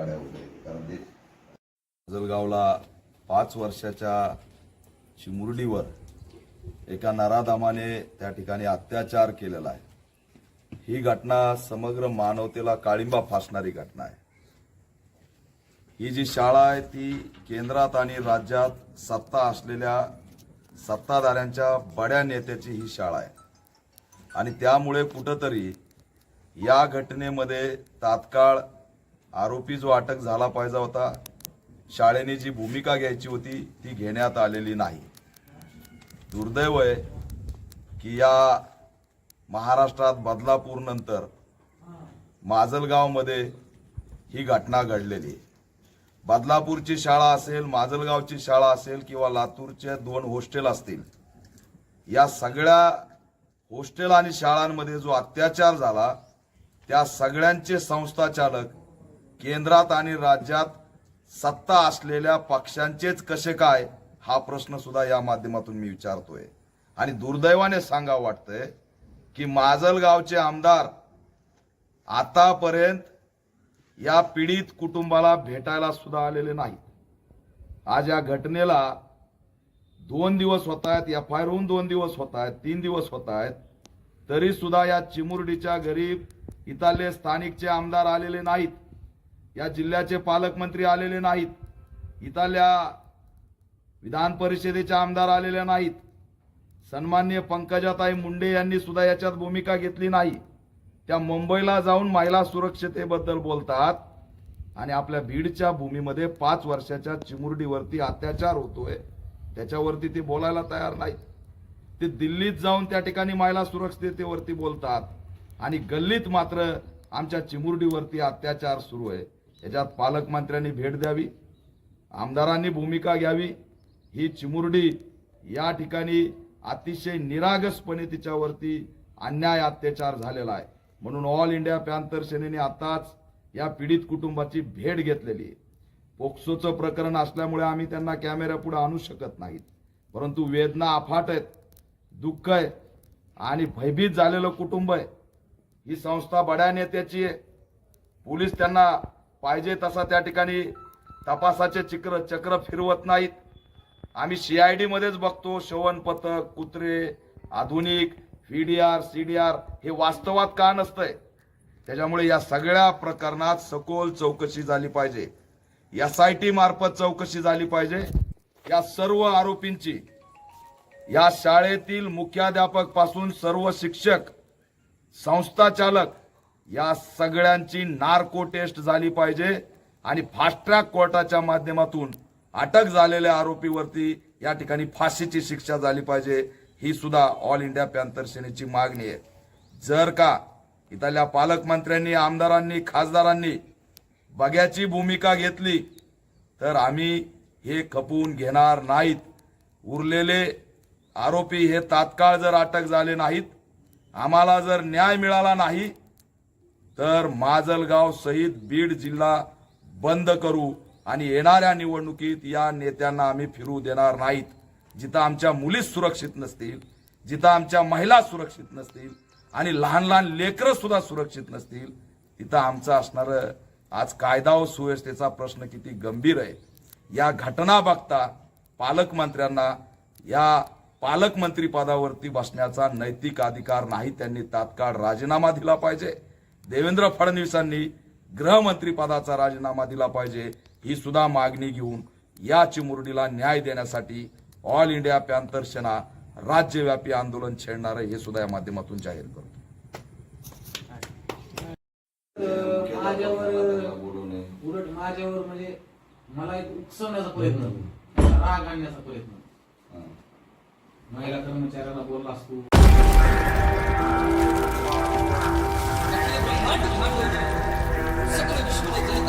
गाड्या वगैरे. कारण ते जलगावला पाच वर्षाच्या चिमुरडीवर एका नराधामाने त्या ठिकाणी अत्याचार केलेला आहे. ही घटना समग्र मानवतेला काळिंबा फासणारी घटना आहे. ही जी शाळा आहे ती केंद्रात आणि राज्यात सत्ता असलेल्या सत्ताधाऱ्यांच्या बड्या नेत्याची ही शाळा आहे. आणि त्यामुळे कुठंतरी या घटनेमध्ये तात्काळ आरोपी जो अटक झाला पाहिजे होता. शाळेने जी भूमिका घ्यायची होती ती घेण्यात आलेली नाही. दुर्दैव आहे की या महाराष्ट्रात बदलापूर नंतर माजलगावमध्ये ही घटना घडलेली आहे. बदलापूरची शाळा असेल माजलगावची शाळा असेल किंवा लातूरचे दोन हॉस्टेल असतील या सगळ्या हॉस्टेल आणि शाळांमध्ये जो अत्याचार झाला त्या सगळ्यांचे संस्थाचालक केंद्रात आणि राज्यात सत्ता असलेल्या पक्षांचेच कसे काय हा प्रश्न सुद्धा या माध्यमातून मी विचारतोय. आणि दुर्दैवाने सांगावं वाटतंय की माजलगावचे आमदार आतापर्यंत या पीडित कुटुंबाला भेटायला सुद्धा आलेले नाहीत. आज या घटनेला दोन दिवस होत आहेत एफ आय होऊन दोन दिवस होत आहेत तीन दिवस होत आहेत तरी सुद्धा या चिमुरडीच्या गरीब इथले स्थानिकचे आमदार आलेले नाहीत. या जिल्ह्याचे पालकमंत्री आलेले नाहीत. इथल्या विधान परिषदेचे आमदार आलेले नाहीत. सन्मान्य पंकजाताई मुंडे यांनी सुद्धा याच्यात भूमिका घेतली नाही. त्या मुंबईला जाऊन महिला सुरक्षतेबद्दल बोलतात आणि आपल्या बीडच्या भूमीमध्ये पाच वर्षाच्या चिमुरडीवरती अत्याचार होतोय. त्याच्यावरती ते बोलायला तयार नाहीत. ते दिल्लीत जाऊन त्या ठिकाणी महिला सुरक्षिततेवरती बोलतात आणि गल्लीत मात्र आमच्या चिमुरडीवरती अत्याचार सुरू आहे. याच्यात पालकमंत्र्यांनी भेट द्यावी आमदारांनी भूमिका घ्यावी. ही चिमुरडी या ठिकाणी अतिशय निरागसपणे तिच्यावरती अन्याय अत्याचार झालेला आहे. म्हणून ऑल इंडिया पॅन्थर सेनेने आताच या पीडित कुटुंबाची भेट घेतलेली आहे. पोक्सोचं प्रकरण असल्यामुळे आम्ही त्यांना कॅमेऱ्यापुढे आणू शकत नाहीत. परंतु वेदना अफाट आहेत दुःख आहे आणि भयभीत झालेलं कुटुंब आहे. ही संस्था बड्या नेत्याची आहे. पोलीस त्यांना पाहिजे तसा त्या ठिकाणी तपासाचे चिक्र चक्र फिरवत नाहीत. आम्ही सी आय डीमध्येच बघतो शवन पथक कुत्रे आधुनिक P D R C D R हे वास्तवात का नसतंय? त्याच्यामुळे या सगळ्या प्रकरणात सखोल चौकशी झाली पाहिजे. एस आय टी मार्फत चौकशी झाली पाहिजे. या सर्व आरोपींची या शाळेतील मुख्याध्यापकपासून सर्व शिक्षक संस्था चालक या सगळ्यांची नार्को टेस्ट झाली पाहिजे आणि फास्ट ट्रॅक कोर्टाच्या माध्यमातून अटक झालेल्या आरोपीवरती या ठिकाणी फाशीची शिक्षा झाली पाहिजे ही सुद्धा ऑल इंडिया पॅन्थर सेनेची मागणी आहे. जर का इथल्या पालकमंत्र्यांनी आमदारांनी खासदारांनी बघ्याची भूमिका घेतली तर आम्ही हे खपवून घेणार नाहीत. उरलेले आरोपी हे तात्काळ जर अटक झाले नाहीत आम्हाला जर न्याय मिळाला नाही तर माजलगाव सहित बीड जिल्हा बंद करू आणि येणाऱ्या निवडणुकीत या नेत्यांना आम्ही फिरू देणार नाहीत. जिथं आमच्या मुली सुरक्षित नसतील जिथं आमच्या महिला सुरक्षित नसतील आणि लहान लहान लेकरं सुद्धा सुरक्षित नसतील तिथं आमचं असणारं आज कायदा व सुव्यवस्थेचा प्रश्न किती गंभीर आहे. या घटना बघता पालकमंत्र्यांना या पालकमंत्री पदावरती बसण्याचा नैतिक अधिकार नाही त्यांनी तात्काळ राजीनामा दिला पाहिजे. देवेंद्र फडणवीसांनी गृहमंत्री पदाचा राजीनामा दिला पाहिजे ही सुद्धा मागणी घेऊन या चिमुरडीला न्याय देण्यासाठी ऑल इंडिया पॅन्थर सेना राज्यव्यापी आंदोलन छेडणार आहे हे सुद्धा या माध्यमातून जाहीर करतो. उलट माझ्यावर म्हणजे मला एक उकसवण्याचा प्रयत्न राग आणण्याचा प्रयत्न. महिला कर्मचाऱ्याला बोलला असतो Sakın öpüşmeyin.